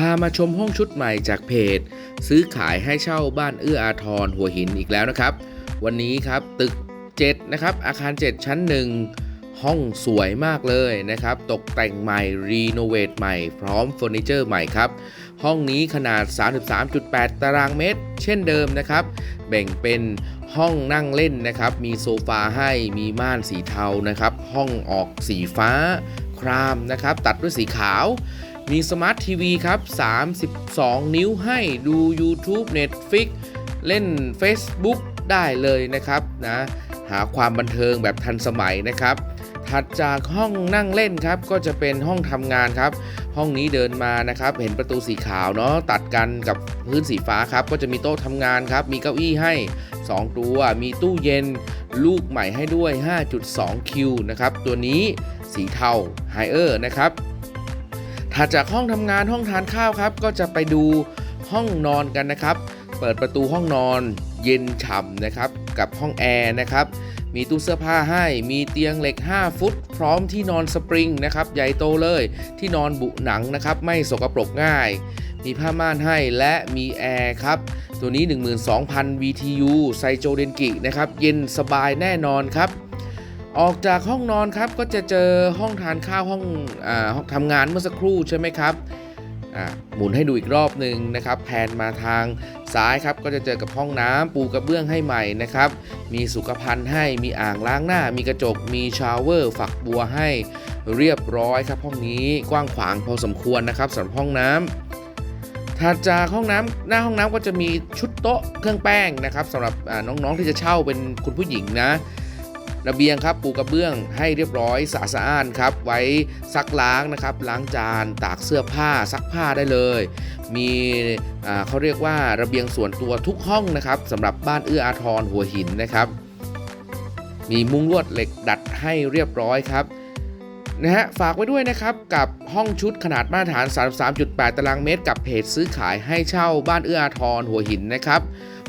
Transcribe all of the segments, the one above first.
พามาชมห้องชุดใหม่จากเพจ ซื้อขายให้เช่าบ้านเอื้ออาทรหัวหินอีกแล้วนะครับ วันนี้ครับตึก 7 นะครับ อาคาร 7 ชั้น 1 ห้องสวยมากเลยนะครับ ตกแต่งใหม่ รีโนเวทใหม่ พร้อมเฟอร์นิเจอร์ใหม่ครับ ห้องนี้ขนาด 33.8 ตารางเมตร เช่นเดิมนะครับ แบ่งเป็นห้องนั่งเล่นนะครับ มีโซฟาให้มีม่านสีเทานะครับ ห้องออกสีฟ้าครามนะครับ ตัดด้วยสีขาว มีสมาร์ททีวีครับ 32 นิ้วให้ดู YouTube Netflix เล่น Facebook ได้เลยนะครับนะหาความบันเทิงแบบทันสมัยนะครับถัดจากห้องนั่งเล่นครับ ก็จะเป็นห้องทำงานครับ ห้องนี้เดินมานะครับ เห็นประตูสีขาวเนาะตัดกันกับพื้นสีฟ้าครับ ก็จะมีโต๊ะทำงานครับ มีเก้าอี้ให้ 2 ตัว มีตู้เย็นลูกใหม่ให้ด้วย 5.2 คิวนะครับ ตัวนี้สีเทาไฮเออร์นะครับ ถัดจากห้องทำงานห้องทานข้าวครับ ก็จะไปดูห้องนอนกันนะครับ เปิดประตูห้องนอนเย็นฉ่ำนะครับ กับห้องแอร์นะครับ มีตู้เสื้อผ้าให้ มีเตียงเหล็ก 5 ฟุต พร้อมที่นอนสปริงนะครับ ใหญ่โตเลย ที่นอนบุหนังนะครับ ไม่สกปรกง่าย มีผ้าม่านให้และมีแอร์ครับ ตัวนี้ 12,000 BTU ไซโจเดนกินะครับ เย็นสบายแน่นอนครับ ออกจากห้องนอนครับก็จะเจอห้องทานข้าวห้องอห้องทำงานเมื่อสักครู่ใช่ไหมครับหมุนให้ดูอีกรอบหนึ่งนะครับแผนมาทางซ้ายครับก็จะเจอกับห้องน้ำปูกระเบื้องให้ใหม่นะครับ มีสุขภัณฑ์ให้มีอ่างล้างหน้า มีกระจกมีชาวเวอร์ ฝักบัวให้เรียบร้อยครับ ห้องนี้กว้างขวางพอสมควรนะครับสำหรับห้องน้ำถัดจากห้องน้ำหน้าห้องน้ำก็จะมีชุดโต๊ะเครื่องแป้งนะครับสำหรับน้องๆที่จะเช่าเป็นคุณผู้หญิงนะ ระเบียงครับปูกระเบื้องให้เรียบร้อยสะอาดสะอ้านครับ ไว้ซักล้างนะครับ ล้างจานตากเสื้อผ้าซักผ้าได้เลย มีเขาเรียกว่าระเบียงส่วนตัวทุกห้องนะครับสำหรับบ้านเอื้ออาทรหัวหินนะครับ มีมุ้งลวดเหล็กดัดให้เรียบร้อยครับ นะฮะฝากไว้ด้วยนะครับ กับห้องชุดขนาดมาตรฐาน 33.8 ตารางเมตร กับเพจซื้อขายให้เช่าบ้านเอื้ออาทรหัวหินนะครับ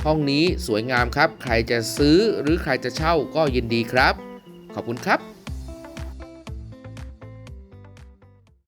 ห้องนี้สวยงามครับ ใครจะซื้อหรือใครจะเช่าก็ยินดีครับ ขอบคุณครับ